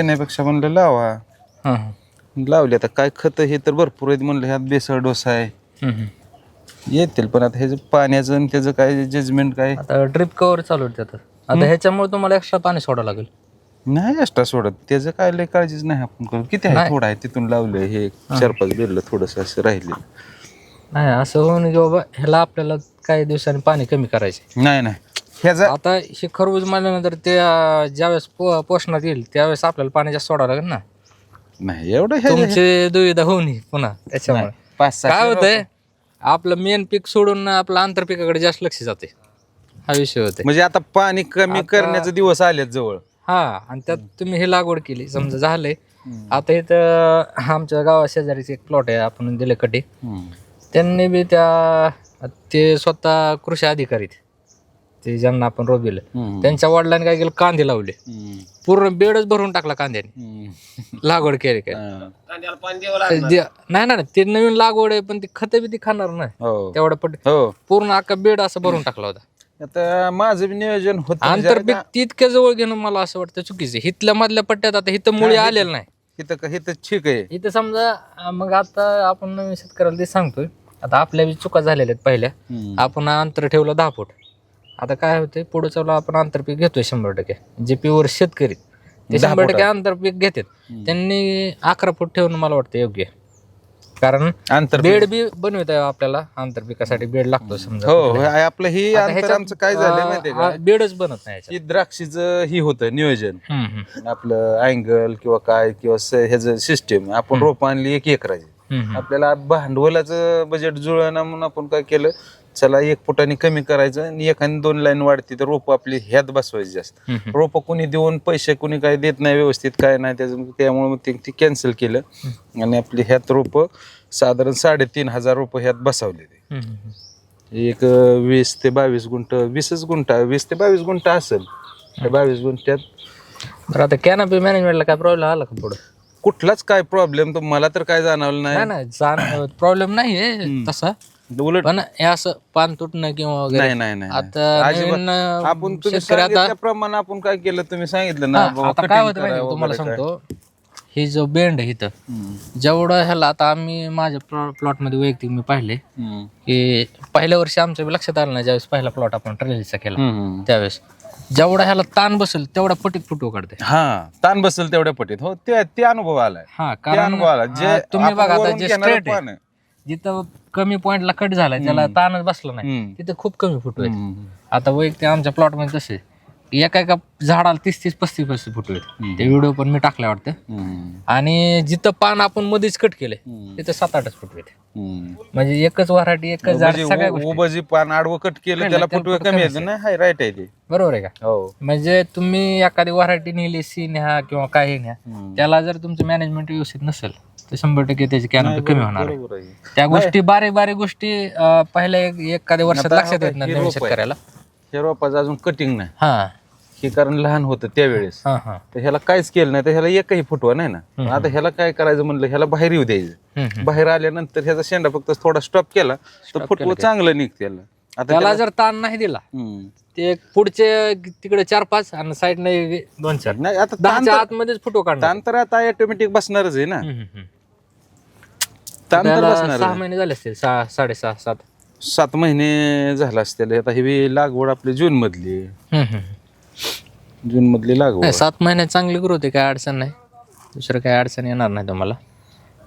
येण्यापेक्षा म्हणलं लावा. हां हां. लावले आता काय खत हे तर भरपूर आहेत म्हणलं ह्यात बेसळ डोसा आहे. हम्म. येतील पण आता ह्याचं पाण्याचं आणि त्याचं काय जजमेंट काय? आता ड्रिप कव्हर चालू त्यात. आता ह्याच्यामुळे तुम्हाला एक्स्ट्रा पाणी सोडावं लागेल. नाही एक्स्ट्रा सोडत. त्याचं काय लय काळजीच नाही आपण करू. किती आहे. थोडं आहे तिथून लावलं हे चार पाच बेरलं थोडस असं राहिले. नाही असं होऊन की बाबा ह्याला आपल्याला काही दिवसांनी पाणी कमी करायचे नाही नाही. ह्याचा आता हे खरबूज मारल्यानंतर ते अं, ज्यावेळेस पो पोषणात येईल त्यावेळेस आपल्याला पाणी जास्त सोडावं लागेल ना. नाही एवढं हे तुमची दुविधा होऊ नये पुन्हा त्याच्यामुळे. पाच सहा काय होतंय आपलं मेन पीक सोडून आपलं आंतरपिकाकडे जास्त लक्ष जाते हा विषय होते म्हणजे आता पाणी कमी आता- करण्याचे दिवस आलेत जवळ. हा आणि त्यात तुम्ही हे लागवड केली समजा झालंय. आता इथं आमच्या गावा शेजारीच एक प्लॉट आहे आपण दिले कटी. त्यांनी बी त्या ते स्वतः कृषी अधिकारी आहेत. ते ज्यांना आपण रोबिलं त्यांच्या वडिलांनी काय केलं? कांदे लावले. पूर्ण बेडच भरून टाकला कांद्याने. लागवड केली काय? नाही ना ते नवीन लागवड आहे पण ती खत बी ती खाणार नाही. हो. तेवढं पट हो. पूर्ण अख्खा बेड असं भरून टाकला होता. आता माझं बी नियोजन होत. आंतरपीक तितक्या जवळ घेणं मला असं वाटतं चुकीचं. हिथल्या मधल्या पट्ट्यात आता हिथं मुळी आलेलं नाही. इथं इथं ठीक आहे. इथं समजा मग आता आपण नवीन शेतकऱ्याला ते सांगतोय. आता आपल्या बी चुका झालेल्या आहेत पहिल्या. आपण अंतर ठेवलं दहा फूट. आता काय होतंय पुढे चालू आपण आंतरपीक घेतोय शंभर टक्के जे प्युअर शेतकरी ते दहा शंभर टक्के फुटात. आंतरपीक घेतात त्यांनी अकरा फूट ठेवणं मला वाटतं योग्य आहे. कारण अंतर बेड बी बनवत आहे आपल्याला आंतरपिकासाठी बेड लागतो समजा हो. हे आपलं ही आता अंतर ह्याच्यात, आमचं काय झालंय अं, माहितीये का अं, बेडच बनत नाही की याच्यात. द्राक्षीचं ही होतं नियोजन हम्म, हम्म, आपलं अँगल किंवा काय किंवा स- ह्याचं सिस्टीम आपण रोप आणली एक एकराची हम्म, हम्म. आपल्याला भांडवलाचं बजेट जुळलं म्हणून आपण काय केलं चला एक फुटाने कमी करायचं आणि एखादी दोन लाईन वाढती तर रोप आपली ह्यात बसवायची जास्त. रोप कोणी देऊन पैसे कोणी काय देत नाही व्यवस्थित काय नाही त्याचं त्यामुळे मग ते ती कॅन्सल केलं. आणि आपली ह्यात रोप साधारण साडेतीन हजार रुपये ह्यात बसवले ते. एक वीस ते बावीस गुंठ वीसच गुंठ वीस ते बावीस गुंठ असेल. त्या बावीस गुंठ्यात बरं आता कॅनपी मॅनेजमेंटला काय प्रॉब्लेम आला का पुढे? कुठलाच काय प्रॉब्लेम तर मला तर काय जाणवलं नाही. प्रॉब्लेम नाही आहे तसा. उलट पण हे असं पान तुटणं किंवा वगैरे. नाही नाही नाही आता अजिबात. नवीन, अं, आपण तुम्ही शेतकरी आता सांगितल्याप्रमाणे आपण काय केलं तुम्ही सांगितलं ना हा, बाबा आता काय cutting होतं माहिती तुम्हाला वगैरे काय. सांगतो हे जो बेंड आहे इथं हम्म, जेवढं ह्याला आता आम्ही माझ्या प्लॉटमध्ये वैयक्तिक मी पाहिले. हम्म, की पहिल्या वर्षी आमच्या बी लक्षात आलं नाही ज्यावेळेस पहिला प्लॉट आपण ट्रेलिसचा केला. हम्म. त्यावेळेस जेवढा ह्याला ताण बसेल तेवढा पटीत फुटो काढते हा ताण बसेल तेवढ्या पटीत. हो ते ते अनुभव आलाय. हा ते कारण अनुभव आला जे तुम्ही आपण बघा आता वरून जे घेणारं स्ट्रेट आहे. पान आहे. जिथं कमी पॉइंटला कट झालाय त्याला ताणच बसला नाही. तिथं खूप कमी फुटू आहेत. आता वैयक्तिक आमच्या प्लॉटमध्ये तसे एका एका झाडाला तीस तीस पस्तीस पस्तीस फुटू आहेत. ते व्हिडिओ पण मी टाकल्या वाटतं. आणि जिथं पान आपण मध्येच कट केले तिथं सात आठच फुटू आहेत. म्हणजे एकच वराठी एकच झाड सगळ्या गोष्टी. पान आडवं कट केलं त्याला फुटवे कमी येतं ना हाय राईट आहे ते. बरोबर आहे का? हो. म्हणजे तुम्ही एखादी वराठी नेली सी न्या किंवा काही न्या. त्याला जर तुमचं मॅनेजमेंट व्यवस्थित नसेल तर शंभर टक्के त्याची कॅनपी कमी होणार आहे. बरोबर आहे. त्या गोष्टी बारीक बारीक गोष्टी अं, पहिल्या एक एखाद्या वर्षात आता लक्षात येत नाही नवीन. शेतकऱ्याला. हे रोपाचं अजून कटिंग नाही. हा. हे कारण लहान होतं त्यावेळेस. हा हा. तर ह्याला काहीच केलं नाही तर ह्याला एकही फुटवा नाही ना. आता ह्याला काय करायचं म्हणलं ह्याला बाहेर येऊ द्यायचं. हम्म, हम्म. बाहेर आल्यानंतर ह्याचा शेंडा फक्त थोडा स्टॉप केला तर फुटवं चांगलं निघते त्याला आता त्याला जर ताण नाही दिला हम्म. ते पुढचे तिकडे चार पाच आणि साईड नाही दोन चार नाही आता ताण दहाच्या तर- आतमध्येच फोटो काढणार. ताण तर आता ऑटोमॅटिक बसणारच आहे ना. हम्म, हम्म, हम्म. ताण तर त्याला बसणार सहा महिने झाले असतील सहा साडेसहा सात. सात महिने झाला असतील. आता ही लागवड आपली जून मधली. हम्म, हम्म. जून मधली लागवड. नाही सात महिन्यात चांगली ग्रोथ आहे काय अडचण नाही. दुसरं काय अडचण येणार नाही तुम्हाला.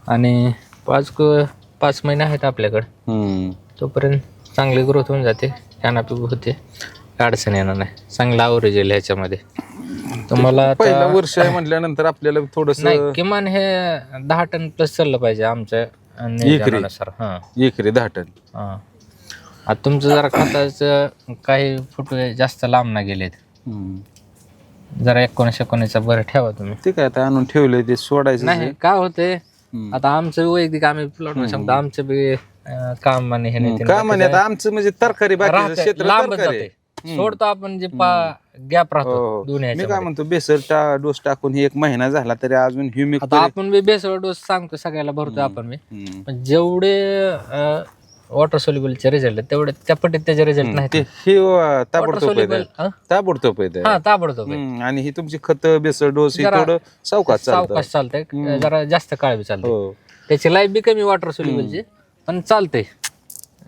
आणि पाच क- पाच महिने आहेत आपल्याकडे. हम्म. तोपर्यंत चांगली ग्रोथ होऊन जाते कॅनापी होते काय अडचण येणार नाही. चांगला आवरेज येईल ह्याच्यामध्ये. तुम्हाला पहिलं वर्ष आहे म्हटल्यानंतर आपल्याला थोडस नाही किमान हे दहा टन प्लस चाललं पाहिजे आमच्या नियोजनानुसार हां. एकरी दहा टन. हां. आता तुमचं जरा खताचं काही फुटवे जास्त लांब ना गेलेत. जरा एकोणीस एकोणीसचा बरं ठेवा तुम्ही. ते काय आता आणून ठेवलंय ते सोडायचं नाही काय होते. आता आमचं वैयक्तिक आम्ही प्लॉट सांगतो आमचं बी काम आणि हे नाही ते का नाही. म्हणे आता आमचं म्हणजे तरकारी राहतंय, क्षेत्र लांबच तरकारी. आहे. जाते सोडतो आपण जे गॅप हो, राहतो हो. दोन मी काय. म्हणतो बेसर टा डोस टाकून हे एक महिना झाला तरी अजून ह्युमिक आता आपण बी बेसळ डोस सांगतो सगळ्याला भरतो आपण बी. पण जेवढे वॉटर सोल्युबलचे रिझल्ट तेवढे त्या पटीत त्याचे रिझल्ट नाही ते हे ताबडतोब ताबडतोब हा ताबडतोब आणि ही तुमची खत बेसळ डोस ही थोडं सावकाश सावकाश चालतंय. जरा जास्त काळ बी चालते हो. त्याची लाईफ बी कमी वॉटर सोल्युबलची पण चालते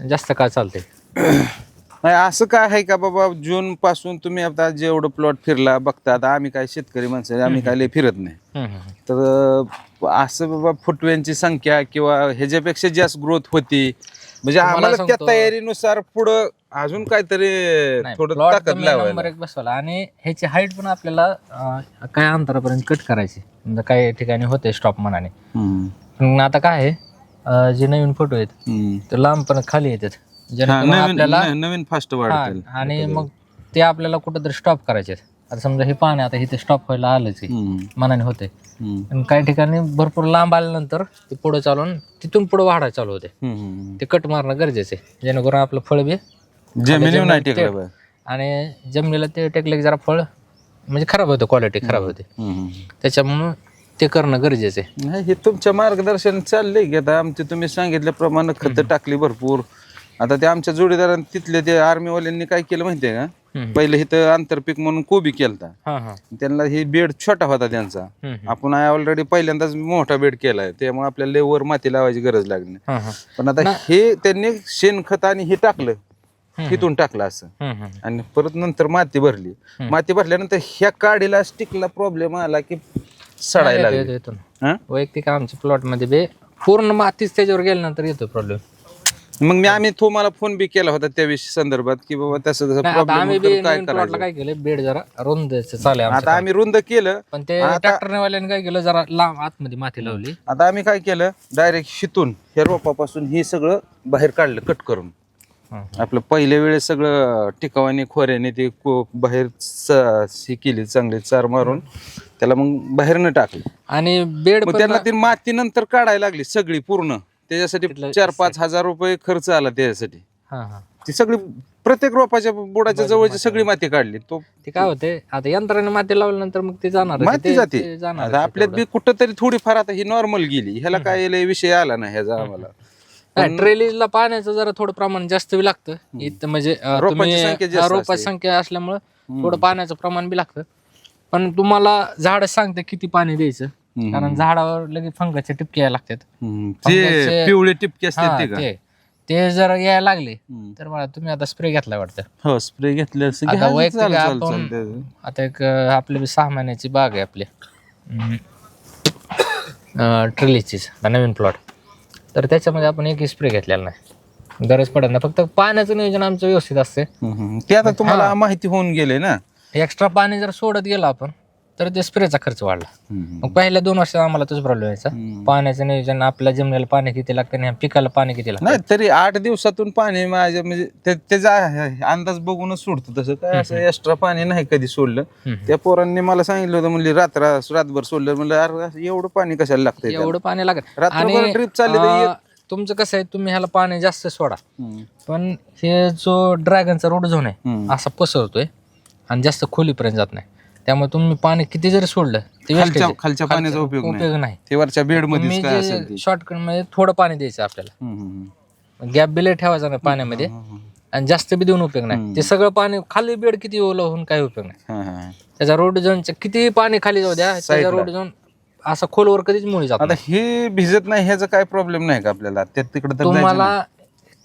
जास्त काळ चालते नाही असं काय आहे का बाबा जून पासून तुम्ही आता जेवढं प्लॉट फिरला बघता आता आम्ही काय शेतकरी माणसं आहे, आम्ही काय लय फिरत नाही. तर असं बाबा फुटव्यांची संख्या किंवा ह्याच्यापेक्षा जास्त ग्रोथ होती. म्हणजे आम्हाला त्या सांगतो- तयारीनुसार पुढं अजून काहीतरी थोडं प्लॉट ताकद नंबर लावायला एक बसवला. आणि ह्याची हाईट पण आपल्याला अं, काय अंतरापर्यंत कट करायची. म्हणजे काही ठिकाणी होते स्टॉप हम्म, पण आता काय आहे अं, जे नवीन फोटो आहेत हम्म. ते लांबपर्यंत खाली येतात. हा, जेणेकरून नवीन आपल्याला न- नवीन फास्ट हा, आणि मग ते आपल्याला कुठंतरी स्टॉप करायचे आहेत. आता समजा हे पाणी आता इथे स्टॉप व्हायला आलंच आहे. हम्म, मनाने होते हम्म, आणि काही ठिकाणी भरपूर लांब आल्यानंतर ते पुढे चालून तिथून पुढे वाढायला चालू होते. हम्म, हम्म. ते कट मारणं गरजेचं आहे. जेणेकरून आपलं फळ बी जमिनीवर नाही टेकलं बा. आणि जमिनीला ते टेकलं की जरा फळ म्हणजे खराब होतं क्वालिटी खराब होते. हम्म. त्याच्यामुळं ते करणं गरजेचं आहे. नाही हे तुमच्या मार्गदर्शन चाललंय की आता आमचे तुम्ही सांगितल्याप्रमाणे खतं टाकली भरपूर. आता ते आमच्या जोडीदारांनी तिथले ते आर्मीवाल्यांनी काय केलं माहितीये का? हम्म. पहिले इथं आंतरपीक म्हणून कोबी केलता. हां हां. त्यांना हे बेड छोटा होता त्यांचा. हम्म. आपण ऑलरेडी पहिल्यांदाच मोठा बेड केलाय. त्यामुळे आपल्याला लेवर माती लावायची गरज लागली नाही. हां हां. पण आता हे त्यांनी शेणखत आणि हे टाकलं. तिथून टाकलं असं. हम्म, हम्म. आणि परत नंतर माती भरली. माती भरल्यानंतर ह्या काडीला स्टिकला प्रॉब्लेम आला की सडायला येतो, लागली. येतो, येतो ना. हा? वैयक्तिक आमच्या प्लॉटमध्ये बे पूर्ण मातीच त्याच्यावर गेल्यानंतर येतो प्रॉब्लेम मग मी आम्ही तुम्हाला फोन बी केला होता त्या विषयी संदर्भात की बाबा तसं तसं आता आम्ही बी काय काय केलं बेड जरा रुंद आता आम्ही रुंद केलं. पण ते ट्रॅक्टरने वाल्याने काय केलं जरा लांब आतमध्ये माती लावली. आता आम्ही काय केलं? डायरेक्ट शितून ह्या रोपापासून हे सगळं बाहेर काढलं कट करून. हं. आपलं पहिल्या वेळेस सगळं टिकावाने खोऱ्याने ते को- बाहेर स- हे केली चांगली चार मारून. त्याला मग बाहेरनं टाकलं. आणि बेड मग त्यांना ती माती नंतर काढायला लागली सगळी पूर्ण. त्याच्यासाठी चार पाच हजार रुपये खर्च आला त्याच्यासाठी. हा हा. ती सगळी प्रत्येक रोपाच्या बुडाच्या जवळची सगळी माती काढली. तो ते काय होते आता यंत्राने माती लावल्यानंतर मग ते जाणार माती जाते. जाणार आता आपल्यात बी कुठं तरी थोडीफार आता ही नॉर्मल गेली. ह्याला काय लय विषय आला नाही ह्याचा आम्हाला. ट्रेलीजला पाण्याचं जरा थोडं प्रमाण जास्त बी लागतं. इथं म्हणजे अं, रोपांची तुम्ही संख्या जास्त हा, रोपाची संख्या असल्यामुळं थोडं पाण्याचं प्रमाण बी लागतं. पण तुम्हाला झाड सांगते किती पाणी द्यायचं. कारण झाडावर लगेच फंगसचे टिपके यायला लागतात. हम्म. ते पिवळे टिपके असतात ते का? ते. ते जर यायला लागले हम्म. तर मला तुम्ही आता स्प्रे घेतला वाटतं. हो स्प्रे घेतले असं आता घ्यायचं, वैयक्तिक चालेल, चालेल, आपण- चालेल. आता एक अं, आपली बी सहा महिन्याची बाग आहे आपली. ट्रिलीचीच नवीन प्लॉट तर त्याच्यामध्ये आपण एक स्प्रे घेतलेला नाही. गरज पडत नाही. फक्त पाण्याचं नियोजन आमचं व्यवस्थित असते. हम्म, हम्म. ते आता तुम्हाला माहिती होऊन गेले ना. एक्स्ट्रा पाणी जर सोडत गेलो आपण तर ते स्प्रेचा खर्च वाढला. मग पहिल्या दोन वर्षात आम्हाला तोच प्रॉब्लेम यायचा. पाण्याचं नियोजन आपल्या जमिनीला पाणी किती लागतं आणि पिकाला पाणी किती लागतं? नाही तरी आठ दिवसातून पाणी माझ्या म्हणजे ते- त्याचा अंदाज बघूनच सोडतो तसं. काय असं एक्स्ट्रा पाणी नाही कधी सोडलं. त्या पोरांनी मला सांगितलं होतं म्हणजे रात्र रातभर सोडलं. म्हणलं अरे असं एवढं पाणी कशाला लागतंय त्याला? एवढं पाणी लागत. रात्रभर drip चालली तर अं, तुमचं कसं आहे तुम्ही ह्याला पाणी जास्त सोडा. हम्म. पण हे जो ड्रॅगनचा रोड झोन आहे हम्म. असा पसरतोय आणि जास्त खोलीपर्यंत जात नाही. त्यामुळे तुम्ही पाणी किती जरी सोडलं ते खालच्या आहे. खालच्या पाण्याचा उपयोग नाही. उपयोग नाही. ते वरच्या बेड तुम्ही मध्येच काय असेल ते. जे शॉर्टकटमध्ये थोडं पाणी द्यायचं आपल्याला. हम्म, हम्म, गॅप बिले ठेवायचा नाही पाण्यामध्ये. हम्म. आणि जास्त बी देऊन उपयोग नाही. ते सगळं पाणी खाली बेड किती ओलं होऊन काही उपयोग नाही. हा, हा. त्याचा रोड किती पाणी खाली जाऊ द्या त्याचा रोड झोन असा खोलवर कधीच मुळी जात आता हे भिजत नाही ह्याचा काय प्रॉब्लेम नाही का आपल्याला? तिकडे तर जायचं नाही. तुम्हाला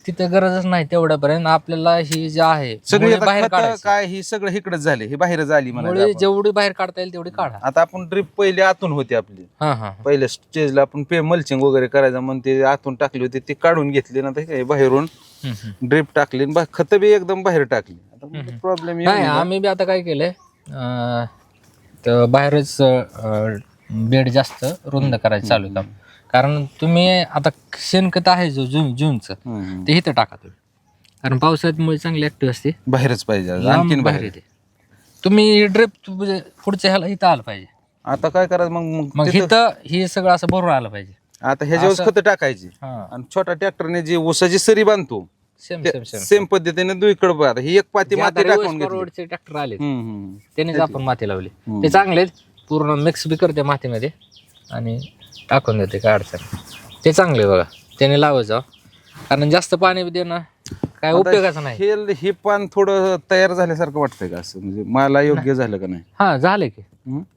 तिथे गरजच नाही तेवढ्यापर्यंत. आपल्याला ही जे आहे सगळी मुळी आता बाहेर खतं काढायची. काय ही सगळं इकडेच झाले हे बाहेरच आली म्हणा मुळी जेवढी बाहेर काढता येईल तेवढी काढा. आता आपण ड्रिप पहिले आतून होती आपली. हा हा पहिल्या स्टेजला आपण पे मल्चिंग वगैरे करायचं म्हणून ते आतून टाकली होती ते काढून घेतली ना ते बाहेरून. हम्म, हम्म. ड्रिप टाकली आणि बा- खतं बी एकदम बाहेर टाकली. आता प्रॉब्लेम नाही आम्ही बी आता काय केलंय अं, तर बाहेरच बेड जास्त रुंद करायचं चालू काम. कारण तुम्ही आता शेणखत आहे जो जून जूनचं ते इथं टाका तुम्ही. कारण पावसाळ्यात मुळे चांगली ऍक्टिव्ह असते. बाहेरच पाहिजे आज. लांब आणखीन बाहेर बाहेर. येते. तुम्ही ड्रिप पुढच्या ह्याला इथं आलं पाहिजे. आता काय करायचं? मग मग मग तिथं- इथं हे सगळं असं बरोबर आलं पाहिजे. आता ह्याच्यावर खतं टाकायची. हा. आणि छोटा ट्रॅक्टरने जी ऊसाची सरी बांधतो सेम सेम सेम सेम पद्धतीने दुईकडे ही एक पाती माती टाकून घेतली. ट्रॅक्टर आले हम्म, हम्म. त्यानेच आपण माती लावली. ते चांगले आहेत. पूर्ण मिक्स बी करते मातीमध्ये. आणि टाकून देते काय अडचण. ते चांगले बघा त्याने लावायचं कारण जास्त पाणी देणं काय उपयोगाचं नाही हे हे पान थोडं तयार झाल्यासारखं वाटतंय का असं म्हणजे मला योग्य झालं का नाही हा झाले की?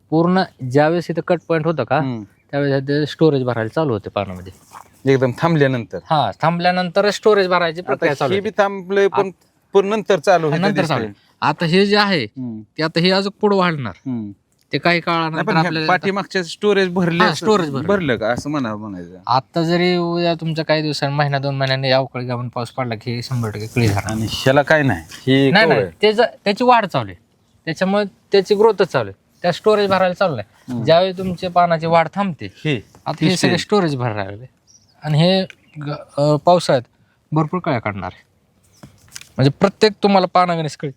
पूर्ण ज्यावेळेस इथं कट पॉईंट होतं का हम्म. त्यावेळेस स्टोरेज भरायला चालू होते पाण्यामध्ये एकदम थांबल्यानंतर हा थांबल्यानंतर स्टोरेज भरायची प्रक्रिया आता चालू हे बी थांबलंय पण पण नंतर चालू. होतं नंतर दिसतंय. चालू आता हे जे आहे. ते आता हे अजून पुढे वाढणार. ते काही काळानंतर आपल्याला पाठीमागच्या स्टोरेज भरले हा, storage भरलं. भरलं का? असं म्हणा म्हणायचं. आता जरी उद्या तुमच्या काही दिवसांनी महिना दोन महिन्यांनी अवकाळी गावून पाऊस पडला की शंभर टक्के कळी झाला आणि ह्याला काय नाही ही नाही. त्याचं त्याची वाढ चालू आहे. त्याच्यामुळे त्याची ग्रोथच चालू आहे. त्या स्टोरेज भरायला चालू आहे ज्यावेळी तुमचे पानाची वाढ थांबते हे आता हे सगळे स्टोरेज भरायला लागले. आणि हे ग- अं, पावसाळ्यात भरपूर कळ्या काढणार आहे. म्हणजे प्रत्येक तुम्हाला पानागणेश कळी.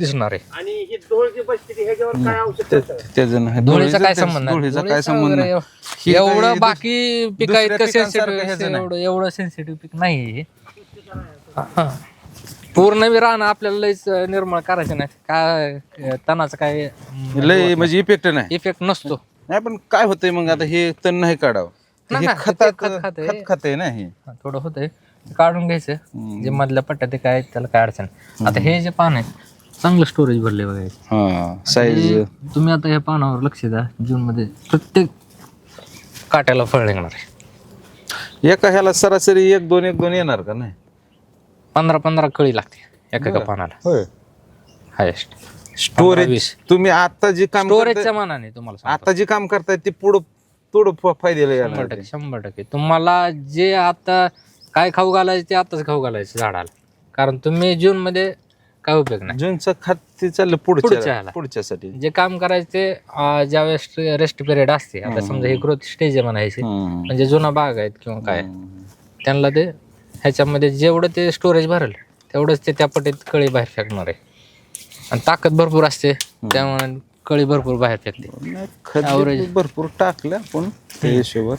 दिसणार आहे आणि ही ढोळकी परिस्थिती ह्याच्यावर काय औषध करता? त्याचं नाही. धुळीचा काय संबंध नाही. धुळीचा काय धुळीचा संबंध वगैरे नाही. एव- हे काही एवढं बाकी पिका दुसऱ्या इतकं पिकांसारखं ह्याचं सेन्सिटिव्ह नाही. एवढं एवढं सेन्सिटिव्ह पीक नाही हे. हा. पूर्ण बी राहणं आपल्याला लयच निर्मळ करायचं नाही काय तणाचा काय लय म्हणजे इफेक्ट नाही इफेक्ट नसतो नाही पण काय होतंय मग आता हे तण नाही काढावं नाही, हे नाही, खत ते खत खातंय. खत खाते ना हे हा, थोडं होतंय काढून घ्यायचं हम्म. जे मधल्या पट्ट्या ते काय त्याला काय अडचण नाही. आता हे जे पान आहे चांगलं स्टोरेज भरले बघा याचे. हा साईज तुम्ही आता या पानावर लक्ष द्या जून मध्ये प्रत्येक काट्याला फळ निघणार आहे. एका ह्याला सरासरी एक दोन एक दोन येणार का नाही? पंधरा पंधरा कळी लागते एका एका पानाला. होय. Highest storage. तुम्ही आता जे काम स्टोरेजच्या करताय- मानाने तुम्हाला सांगतो. आता जे काम करताय ते पुढं थोडं फ- फायद्याला शंभर येणार टक्के शंभर टक्के. तुम्हाला जे आता काय खाऊ घालायचे ते आताच खाऊ घालायचे झाडाला. कारण तुम्ही जून मध्ये काय उपयोग नाही. जूनचं खात ते चाललं पुढच्या. पुढच्यासाठी. जे काम करायचे ते अं, ज्यावेळेस रेस्ट पिरियड असते आता समजा ही ग्रोथ स्टेज म्हणायची हम्म. म्हणजे जुना बाग आहेत किंवा काय हम्म. त्यांना ते ह्याच्यामध्ये जेवढं ते स्टोरेज भरेल तेवढंच ते त्या पटीत कळी बाहेर फेकणार आहे. आणि ताकद भरपूर असते त्यामुळे कळी भरपूर बाहेर फेकते. नाही, खत Average. बी भरपूर टाकलं आपण त्या हिशोबात.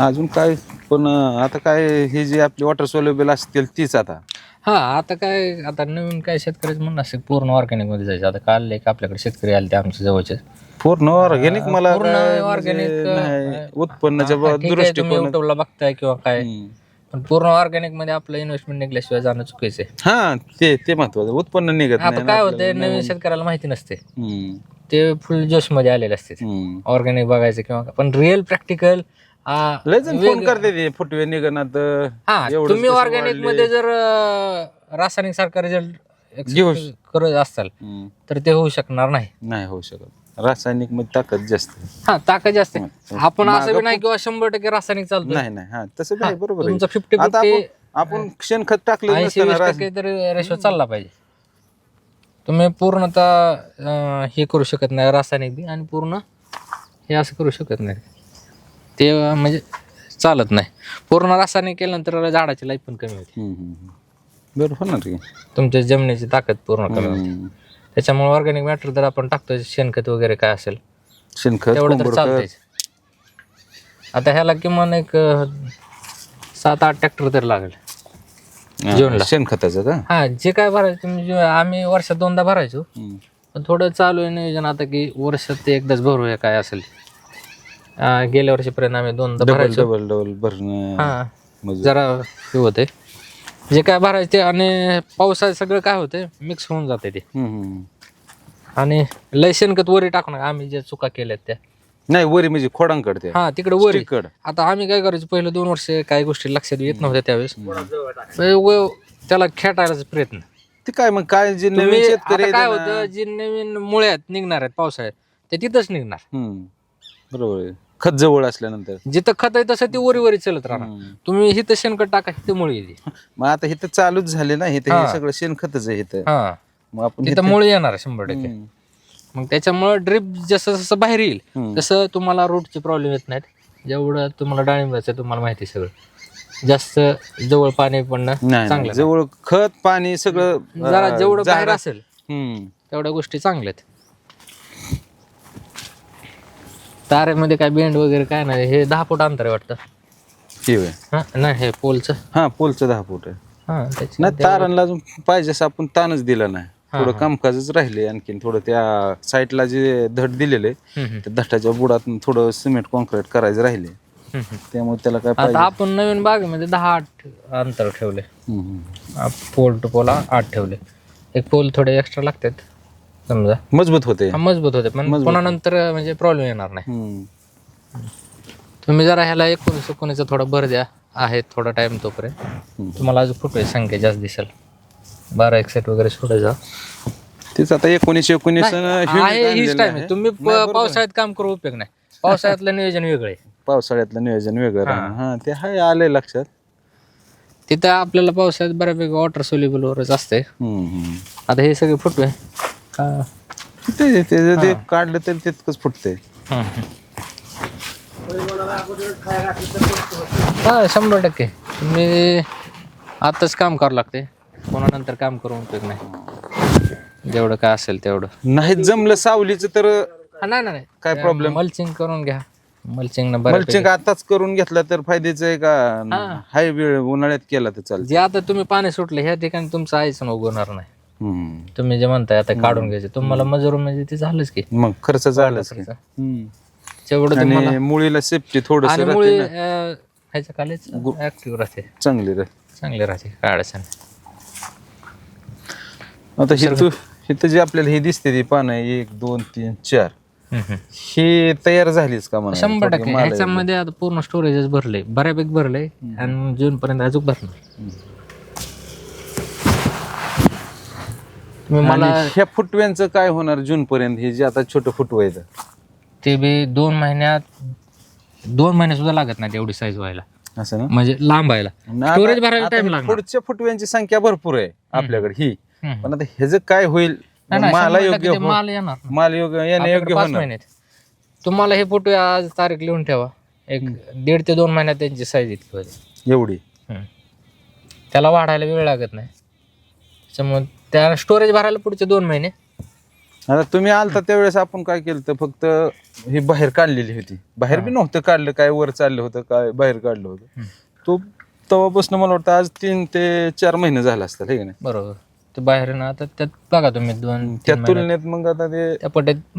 अजून काय पण आता काय हे जे आपले वॉटर सोलेबल असतील तीच आता. हा आता काय आता नवीन काय शेतकऱ्याचं म्हणणं असतं पूर्ण ऑर्गॅनिकमध्ये जायचं. आता काल एक आपल्याकडे शेतकरी आले ते आमच्या जवळचे. पूर्ण ऑर्गॅनिक मला पूर्ण काय organic, म्हणजे नाही, उत्पन्नाच्या हा, ठीक आहे, तुम्ही दृष्टिकोन युट्यूबला बघताय किंवा काय. पण पूर्ण ऑर्गॅनिकमध्ये आपलं इन्व्हेस्टमेंट निघल्याशिवाय जाणं चुकीचं आहे. हा ते ते महत्वाचं उत्पन्न निघत नाही आता ना काय आपल्याला. होतंय नवीन शेतकऱ्याला माहिती नसते. हम्म, ते फुल जोशमध्ये आलेले असते हम्म. ऑर्गॅनिक बघायचं किंवा. पण रिअल प्रॅक्टिकल लय जण फोन करते ते फुटवे निघणार हा तुम्ही ऑर्गॅनिकमध्ये जर अं, रासायनिक सारखा रिझल्ट घेऊ करत असाल तर ते होऊ शकणार नाही. नाही होऊ शकत. रासायनिकमध्ये ताकद जास्त आहे. हा ताकद जास्त आहे. आपण असं बी मागं नाही किंवा शंभर टक्के रासायनिक चालतो नाही नाही. हा तसं आहे, बरोबर तुमचं. फिफ्टी आता फिफ्टी आपण आपण शेणखत टाकलं ऐंशी नसतं ना वीस रास- टक्के तरी रेशो चालला पाहिजे. तुम्ही पूर्णतः अं, हे करू शकत नाही रासायनिक बी आणि पूर्ण हे असं करू शकत नाही. ते म्हणजे चालत नाही. पूर्ण रासायनिक केल्यानंतर झाडाची लाईफ पण कमी होते. हम्म, हम्म, हम्म. बरं होणार की. तुमच्या जमिनीची ताकद पूर्ण कमी होते. हम्म. त्याच्यामुळे ऑर्गॅनिक मॅटर जर आपण टाकतो शेणखत वगैरे काय असेल शेणखत तेवढं तर कोंबड चालतंय. आता ह्याला किमान एक अं, सात आठ ट्रॅक्टर तरी लागेल. जूनला. शेणखताचं का? हा जे काय भरायचं तुम्ही जे- आम्ही वर्षात दोनदा भरायचो. हम्म. पण थोडं चालू आहे नियोजन आता की वर्षात ते एकदाच भरूया काय असेल. अं, गेल्या वर्षीपर्यंत आम्ही दोनदा डबल भरायचो. डबल डबल भरणं हा. मजूर. जरा हे होते. जे काय भरायचे आणि पावसाळ्यात सगळं काय होते मिक्स होऊन जाते ते. हम्म, हम्म. आणि लय शेणखत वरी टाकू नका आम्ही ज्या चुका केल्यात त्या. नाही वरी म्हणजे खोडांकड ते. हा तिकडे वरी. तिकड आता आम्ही काय करायचो पहिलं दोन वर्ष काही गोष्टी लक्षात येत नव्हत्या त्यावेळेस. म्हणजे व- त्याला खेटायचा प्रयत्न. ते काय मग काय जे नवीन शेतकरी आता काय आहेत ना- होतं जी नवीन मुळ्यात निघणार आहेत पावसाळ्यात ते तिथंच निघणार. हम्म. बरोबर आहे खत जवळ असल्यानंतर जिथं खत आहे तसं ती वरी वरी चलत राहणार. तुम्ही हिथं शेणखत टाका हिथं मुळी येते मग आता हे तर चालूच झाले ना हे तर हे हा. सगळं शेणखतच आहे इथं हा मग आपण तिथं मुळी येणार शंभर टक्के हम्म. मग त्याच्यामुळं ड्रिप जसं जसं बाहेर येईल हम्म. तसं तुम्हाला रूटचे प्रॉब्लेम येत नाहीत जेवढं तुम्हाला डाळिंबाचं तुम्हाला माहिती आहे सगळं जास्त जवळ पाणी पडणं नाही, नाही चांगलं जवळ खत पाणी सगळं नाही. जरा अं, जेवढं बाहेर झाडा- असेल हम्म. तेवढ्या गोष्टी चांगल्या आहेत तारेमध्ये काय बेंड वगैरे काय नाही. हे दहा फूट अंतर आहे वाटतं. हे होय. हा नाही हे पोलचं. हा पोलचं दहा फूट आहे. हा त्याची नाही तारांना अजून पाहिजे असं आपण ताणच दिला नाही. थोडं. कामकाजच राहिले आणखीन. थोडं त्या साईडला जे धड दिलेले हम्म, हम्म. त्या धटाच्या बुडात थोडं सिमेंट कॉन्क्रीट करायचं राहिले. त्यामुळे त्याला काय आता पाहिजे? आपण नवीन बागेमध्ये दहा आठ अंतर ठेवले. हम्म, हम्म. पोल टू पोल आठ ठेवले. एक पोल थोडे एक्स्ट्रा लागतात. समजा. मजबूत होते. हा, मजबूत होते पण पुन्हा नंतर म्हणजे प्रॉब्लेम येणार नाही. हम्म. तुम्ही जरा ह्याला एकोणीस एकोणीसचा थोडा भर द्या. आहे थोडा टाइम तोपर्यंत. तुम्हाला अजून फुटवे संख्या जास्त दिसेल? बारा एक सेट वगैरे सोडायचा तेच आता एकोणीसशे एकोणीस आहे हीच टाइम आहे. तुम्ही प- पावसाळ्यात काम करू उपयोग नाही. पावसाळ्यातलं नियोजन वेगळं आहे. पावसाळ्यातलं नियोजन वेगळं राहणं. हा. ते आहे आलंय लक्षात. तिथं आपल्याला पावसाळ्यात बऱ्यापैकी वॉटर सोल्युबल वरच असते हम्म, हम्म. आता हे सगळे फुटवे. ते ते ते काढलं तरी तितकंच फुटते हा शंभर टक्के. तुम्ही आताच काम करावं लागते पुन्हा नंतर काम करून उपयोग नाही? जेवढं काय असेल तेवढं. नाही जमलं सावलीचं तर हा, नाही नाही काय प्रॉब्लेम मल्चिंग करून घ्या. मल्चिंग न बरं मल्चिंग आताच करून घेतला तर फायद्याचं आहे का? हाय वेळ उन्हाळ्यात केला तर चालतं जे आता तुम्ही पाणी सुटले ह्या ठिकाणी तुमचं आईचं उगवणार नाही. तुम्ही जे म्हणताय आता काढून घ्यायचे तुम्हाला मजूर म्हणजे ते झालंच की. मग खर्च झालाच की. हम्म. तुम्हाला आणि मुळीला सेफ्टी थोडस आणि मुळे अं, ह्याच्या खालीच ऍक्टिव्ह राहते. चांगली रे चांगले राहते काय अडचण नाही. आता हे तू इथं जे आपल्याला हे दिसते ती पानं एक दोन तीन चार. हम्म, हम्म. हे तयार झालीच का म्हणा शंभर टक्के. ह्याच्यामध्ये आता पूर्ण स्टोरेजच भरले बऱ्यापैकी भरले आणि जून पर्यंत अजून भरणार. मला ह्या फुटव्यांचं काय होणार जून पर्यंत हे जे आता छोटं फुटवं येतं ते. बी दोन महिन्यात दोन महिने सुद्धा लागत नाही एवढी साईज व्हायला. असं ना? म्हणजे लांब व्हायला. आता- स्टोरेज भरायला आता टाइम हे लागणार. पुढच्या फुटव्यांची संख्या भरपूर आहे आपल्याकडे ही. हम्म. पण आता ह्याचं काय होईल नाही, नाही, माला शंभर योग्य ते हो- माल येणार माल योग्य येणे आपल्याकडे योग्य पाच होणार. महिन्यात तुम्हाला हे फोटो आज तारीख लिहून ठेवा. एक दीड ते दोन महिन्यात त्यांची साईज इतकी होईल. एवढी. त्याला वाढायला वेळ लागत नाही. त्याच्यामुळे त्या स्टोरेज भरायला पुढचे दोन महिने. आता तुम्ही आलता त्यावेळेस आपण काय केलं तर फक्त ही बाहेर काढलेली होती. बाहेर बी नव्हतं काढलं काय वर चाललं होतं काय बाहेर काढलं होतं. तो तेव्हापासून मला वाटतं आज तीन ते चार महिने झाला असतात हे नाही? बरोबर. ते बाहेर ना आता त्यात बघा तुम्ही दोन त्या तीन महिन्यात. तुलनेत मग आता ते त्या पट्ट्यात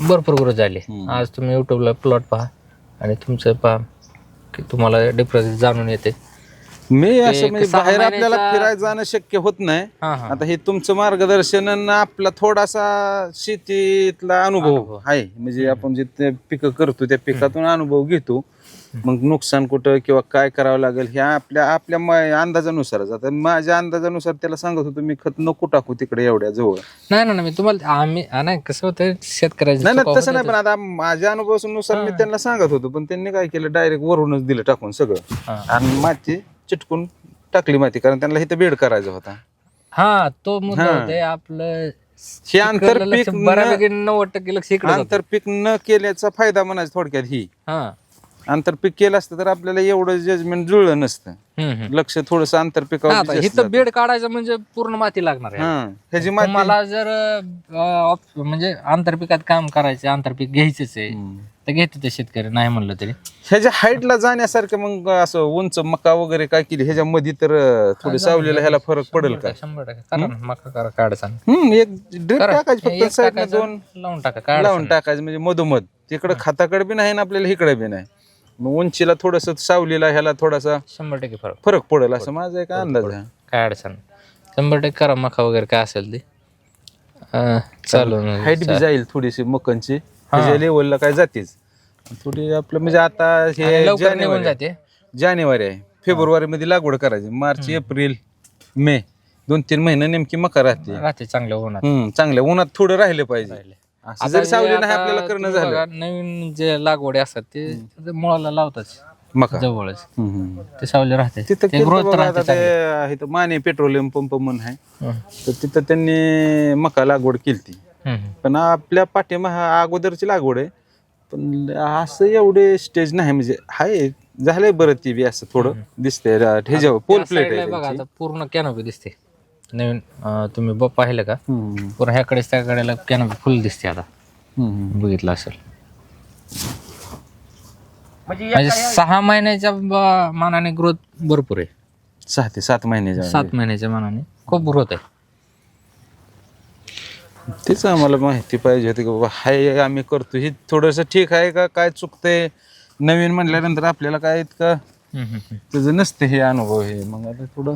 भरपूर ग्रोथ झाली. आज तुम्ही युट्यूबला प्लॉट पहा आणि तुमचं पहा की तुम्हाला डिफरन्स जाणून येते. मी असं म्हणजे सहा बाहेर आपल्याला फिरायला जाणं शक्य होत नाही. हा हा. आता हे तुमचं मार्गदर्शन आणि आपला थोडासा शेतीतला अनुभव आहे. म्हणजे आपण जे ते पिकं करतो त्या पिकातून अनुभव घेतो. मग नुकसान कुठं किंवा काय करावं लागेल ह्या आपल्या आपल्या म- अंदाजानुसारच. आता माझ्या अंदाजानुसार त्याला सांगत होतो मी खत नको टाकू तिकडे एवढ्या जवळ. नाही ना मी तुम्हाला आम्ही आ, नाही कसं होतं शेतकऱ्याचं नाही चुका नाही तसं. नाही पण आता माझ्या अनुभवानुसार मी त्यांना सांगत होतो पण त्यांनी काय केलं डायरेक्ट वरूनच दिलं टाकून सगळं. हा. आणि माती चिटकून टाकली माती कारण त्यांना इथं बेड करायचा होता. हा तो मुद्दा होते आपलं हे आंतरपीक लक्ष बऱ्यापैकी नव्वद टक्के लक्ष इकडे आंतरपीक न केल्याचा फायदा म्हणायचा थोडक्यात ही. हा. आंतरपीक केलं असतं तर आपल्याला एवढं जजमेंट जुळलं नसतं. हम्म, हम्म. लक्ष थोडस आंतरपिकावर आता इथं बेड काढायचं म्हणजे पूर्ण माती लागणार आहे. हा ह्याची माती तुम्हाला जर अं, ऑप- म्हणजे आंतरपिकात काम करायचं आंतरपीक घ्यायचंच आहे तर घेते ते शेतकरी नाही म्हणलं तरी. ह्याच्या हाईटला जाण्यासारखं मग असं उंच मका वगैरे काय केली ह्याच्या मध्ये तर अं, थोडी सावलीला ह्याला फरक पडेल का? शंभर टक्के करा ना, मका करा काढायचा हम्म एक ड्रिप टाकायची एक फक्त टाकायचं, दोन लावून टाका लावून टाकायचं म्हणजे मधोमध. तिकडं खाताकडे बी नाही आणि आपल्याला इकडे बी नाही. मग उंचीला थोडस सावलीला ह्याला थोडासा शंभर टक्के फरक फरक पडेल असं माझा एक अंदाज आहे. काय अडचण. शंभर टक्के करा मका वगैरे काय असेल ते. अं, चालू हाईट बी जाईल थोडीशी मकांची त्याच्या लेवलला काय जातेच. थोडी आपलं म्हणजे आता हे लवकर निघून जानेवारी आहे. जाते. जानेवारी आहे. फेब्रुवारी मध्ये लागवड करायची. मार्च एप्रिल मे दोन तीन महिने नेमकी मका राहते. राहते चांगल्या होणार हम्म चांगल्या उन्हात थोडं राहिलं पाहिजे. असं जरी सावली नाही आपल्याला करणं झालं. नवीन जे लागवडी असतात ते ते मुळाला लावतात. मका. जवळच. हम्म. ते सावली राहते. तिथं ते केलं ग्रोथ बघा राहते आता ते इथं माने पेट्रोलियम पंप म्हणून आहे. तर तिथं त्यांनी मका लागवड केली हम्म. पण आपल्या पाठीमा अगोदरची लागवड आहे. पण असं एवढे स्टेज नाही म्हणजे आहे झालंय बरं ती बी असं थोडं दिसतंय. पोल प्लेट side ला आहे बघा. आता पूर्ण कॅनोपी दिसते. नवीन अं, तुम्ही ब- पाहिलं का? हम्म, पूर्ण ह्याकडेच त्याकडेला कॅनोपी फुल दिसते आता. हम्म. बघितलं असेल. म्हणजे म्हणजे सहा महिन्याच्या ब- मानाने ग्रोथ भरपूर आहे. सहा ते सात महिन्याच्या सात महिन्याच्या मानाने खूप ग्रोथ आहे. तेच आम्हाला माहिती पाहिजे होती की बाबा हाय आम्ही करतो. हे थोडंसं ठीक आहे का? काय चुकतंय? नवीन म्हणल्यानंतर आपल्याला काय इतकं हम्म, हम्म, हम्म. त्याचं नसते हे अनुभव हे. मग आता थोडं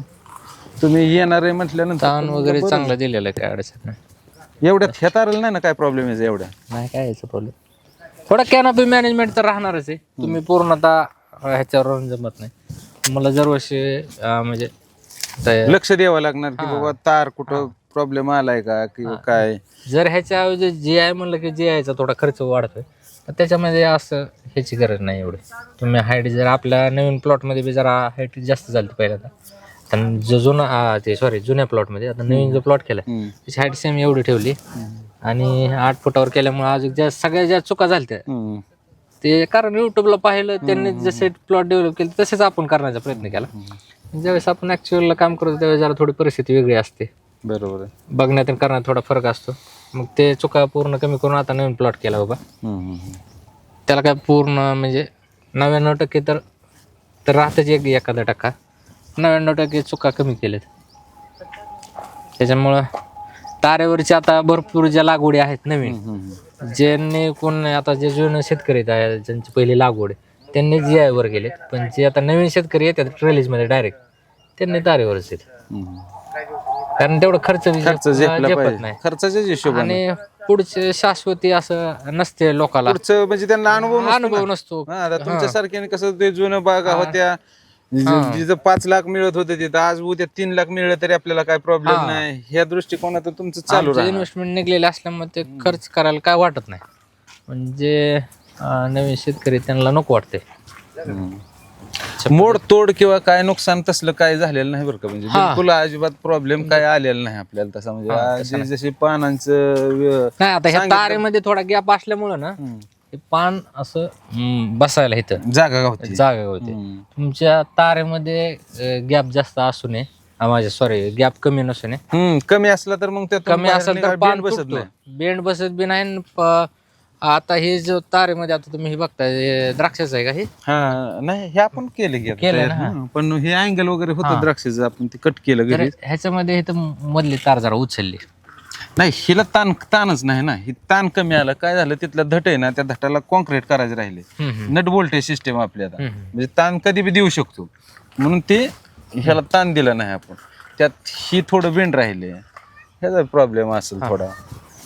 तुम्ही येणार आहे म्हटल्यानंतर ताण तुम्हाला वगैरे बरं. चांगला दिलेला आहे काय अडचण नाही एवढ्यात हे तारलं नाही ना काय प्रॉब्लेम आहे एवढ्या? नाही काय याचा प्रॉब्लेम थोडा कॅनॉपी मॅनेजमेंट तर राहणारच आहे. तुम्ही पूर्णतः ह्याच्यावर जमत नाही. मला दरवर्षी अं, म्हणजे लक्ष द्यावं लागणार की बाबा तार कुठं प्रॉब्लेम आलाय का किंवा काय? जर ह्याच्या ऐवजी जी आय म्हणलं की जी आयचा थोडा खर्च वाढतोय. तर त्याच्यामध्ये असं ह्याची गरज नाही एवढी. तुम्ही हाईट जर आपल्या नवीन प्लॉटमध्ये बी जरा हाईट जास्त झाली पहिल्यांदा जो जुना आ, ते सॉरी जुन्या प्लॉटमध्ये आता नवीन जो प्लॉट केला हम्म. त्याची हाईट सेम एवढी ठेवली. आणि आठ फुटावर केल्यामुळे अजून ज्या सगळ्या ज्या चुका झाल्या हम्म. ते कारण युट्यूबला पाहिलं त्यांनी जसे प्लॉट डेव्हलप केले तसेच आपण करण्याचा प्रयत्न केला. ज्यावेळेस आपण ऍक्च्युअलला काम करतो त्यावेळेस जरा थोडी परिस्थिती वेगळी असते. बरोबर आहे. बघण्यात आणि करण्यात थोडा फरक असतो. मग ते चुका पूर्ण कमी करून आता नवीन प्लॉट केला बाबा. हम्म, हम्म, त्याला काय पूर्ण म्हणजे नव्याण्णव टक्के तर तर राहतच एक एखादा टक्का. नव्याण्णव टक्के चुका कमी केल्यात. त्याच्यामुळं तारेवरची आता भरपूर ज्या लागवडी आहेत नवीन. ज्यांनी कोण आता जे जुने शेतकरी आहेत ज्यांची पहिली लागवड आहे त्यांनी जी आयवर गेले पण जे आता नवीन शेतकरी येतात ट्रेलीजमध्ये डायरेक्ट त्यांनी तारेवरच येत. कारण तेवढं खर्च खर्च झेपला झेपत नाही. खर्चाच्याच हिशोबाने. आणि पुढचे शाश्वती असं नसते लोकाला. पुढचं म्हणजे त्यांना अनुभव नसतो अनुभव. नसतो. हा, आता तुमच्या सारख्याने कसं ते जुनं बागा होत्या हा. जिथं पाच लाख मिळत होते तिथं आज उद्या तीन लाख मिळलं तरी आपल्याला काय प्रॉब्लेम हा. नाही ह्या दृष्टिकोनातून तुमचं चालू राहणार इन्व्हेस्टमेंट निघलेले असल्यामुळे ते खर्च करायला काय वाटत नाही म्हणजे अं, नवीन शेतकरी त्यांना नको वाटते मोड तोड किंवा काय नुकसान तसलं काय झालेलं नाही बरं का म्हणजे हा. बिलकुल अजिबात प्रॉब्लेम काय आलेला नाही आपल्याला तसा म्हणजे आज जे- जसे पानांचं व्य- नाही आता ह्या सांगितलं. तारेमध्ये थोडा गॅप असल्यामुळं ना हम्म. हे पान असं हम्म, बसायला इथं. जागा जागा होते. हम्म. तुमच्या तारेमध्ये गॅप जास्त असू नये माझ्या सॉरी गॅप कमी नसू नये हम्म कमी असला तर मग त्यातून कमी बाहेर असेल तर निघायला पान बेंड बसत नाही. बेंड बसत बी नाही आणि प- आता हे जो तारेमध्ये आता तुम्ही हे बघताय हे द्राक्षाचं आहे का हे? हा नाही हे आपण केलं की आता केलं तयार. ना, हा. हा, पण हे अँगल वगैरे हा. होतं द्राक्षाचं आपण ते कट केलं तर घरी ह्याच्यामध्ये इथं मधली तार जरा उचलली. नाही हिला ताण ताणच नाही ना. ही ताण कमी आला. काय झालं तिथलं धट आहे ना त्या धटाला कॉन्क्रीट करायचे राहिले. नट बोल्टेज सिस्टम आपली आता. हम्म. म्हणजे ताण कधी बी देऊ शकतो. म्हणून ते ह्याला ताण दिला नाही आपण. त्यात ही थोडं बेंड राहिले. ह्याचा प्रॉब्लेम असेल थोडा.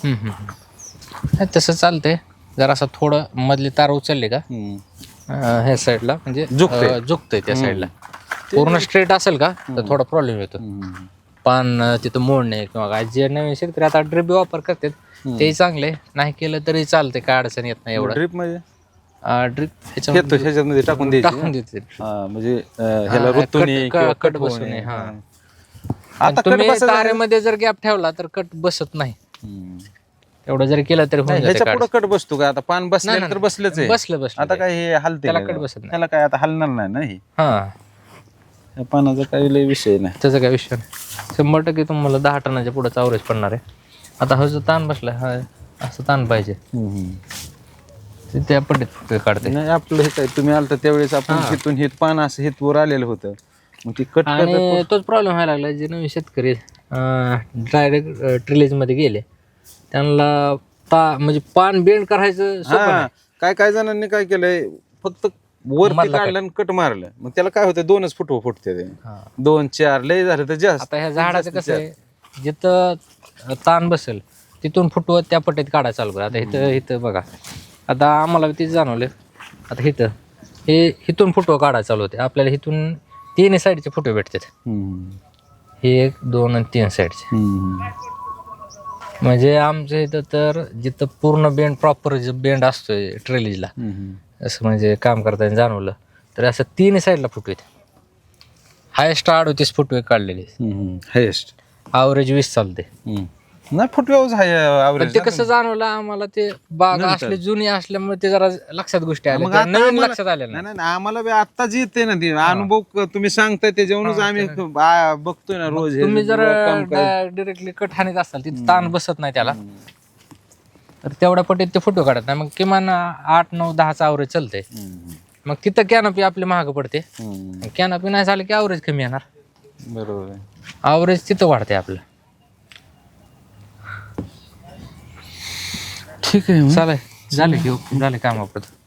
नाही, तसं चालतंय. जरा असं थोडं मधली तार उचलली का? हम्म. अं, ह्या साईडला म्हणजे झुकते. अं, झुकतंय त्या साईडला पूर्ण स्ट्रेट असेल का? तर थोडा प्रॉब्लेम येतो. हम्म. पान तिथं मोडणे किंवा काय. जे नवीन शेतकरी आता ड्रिप वापर करतात. तेही चांगले नाही केलं तरी चालते काय अडचण येत नाही एवढं. ड्रिपमध्ये ड्रिप टाकून द्यायची टाकून देते. हा, म्हणजे अं, ह्याला हा, ऋतूने कट- किंवा कट कट बसवणे, होणे, हा. आता कट तुम्ही. तारेमध्ये जर गॅप ठेवला तर कट बसत नाही. हम्म. एवढं जरी केलं तरी होऊन नाही, जाते ह्याच्या काढ. पुढे कट बसतो का? आता पान बसले नाही, तर बसलेच आहे. बसलं बसलं. आता ते. काय हे हलते त्याला का? कट बसत नाही. त्याला काय आता हलणार नाही ना हे? हा. या पानाचा काही लय विषय नाही. त्याचा काय विषय नाही. शंभर टक्के तुम्हाला दहा टनाच्या पुढे चावरेज पडणार आहे. आता हा जो ताण बसला हा असं ताण पाहिजे. ते त्या फक्त काढते. नाही आपलं हे काय तुम्ही आलता त्यावेळेस आपण तिथून हे पान असं हे वर आलेलं होतं. मग ती कट आणि तोच प्रॉब्लेम व्हायला लागला जे नवीन शेतकरी डायरेक्ट ट्रिलेजमध्ये गेले. त्यांना ता म्हणजे पान बेंड करायचं सोपं नाही. काय काय जणांनी काय केलंय फक्त वरती मधला काढलं आणि कट मारलं. मग त्याला काय होतं दोनच फुटवं फुटते ते. हा. दोन चार लय झालं तर जास्त. आता ह्या झाडाचं कसं आहे? जिथं ताण बसेल तिथून फुटवत त्या पट्टीत काढायला चालू करा. आता इथं इथं बघा. आता आम्हाला ते जाणवलं. आता इथं. हे इथून फुटवं काढायला चालू होते. आपल्याला इथून तीन साईडचे फुटवे भेटतात. हम्म. हे एक दोन आणि तीन साईडचे. हम्म. म्हणजे आमच्या इथं तर जिथं पूर्ण बेंड प्रॉपर जे बेंड असतोय ट्रेलिजला हम्म. असं म्हणजे काम करताना जाणवलं. तर असं तीन साईडला फुटवेत हायेस्ट अडोतीस फुटवे काढलेले. हायेस्ट ॲव्हरेज वीस चालते. नाही पण average ते. कसं जाणवलं आम्हाला ते बाग असले जुनी असल्यामुळे ते जरा लक्षात गोष्टी आल्या. आता नवीन लक्षात आल्या नाही. आम्हाला बी आत्ताच येते ना ते अनुभव तुम्ही सांगताय त्याच्यावरूनच आम्ही आ, बघतोय ना रोज तुम्ही जर कट हानीत असाल तिथे ताण बसत नाही त्याला. तर तेवढ्या पटीत ते फोटो काढत नाही. मग किमान आठ नऊ दहाचा आवरेज चालतंय. हम्म. मग तिथं कॅनपी आपली महाग पडते. कॅनपी नाही झालं की आवरेज कमी येणार. बरोबर आहे. आवरेज तिथं वाढते आपलं. ठीक आहे चालेल. झाले की झाले काम आपलं.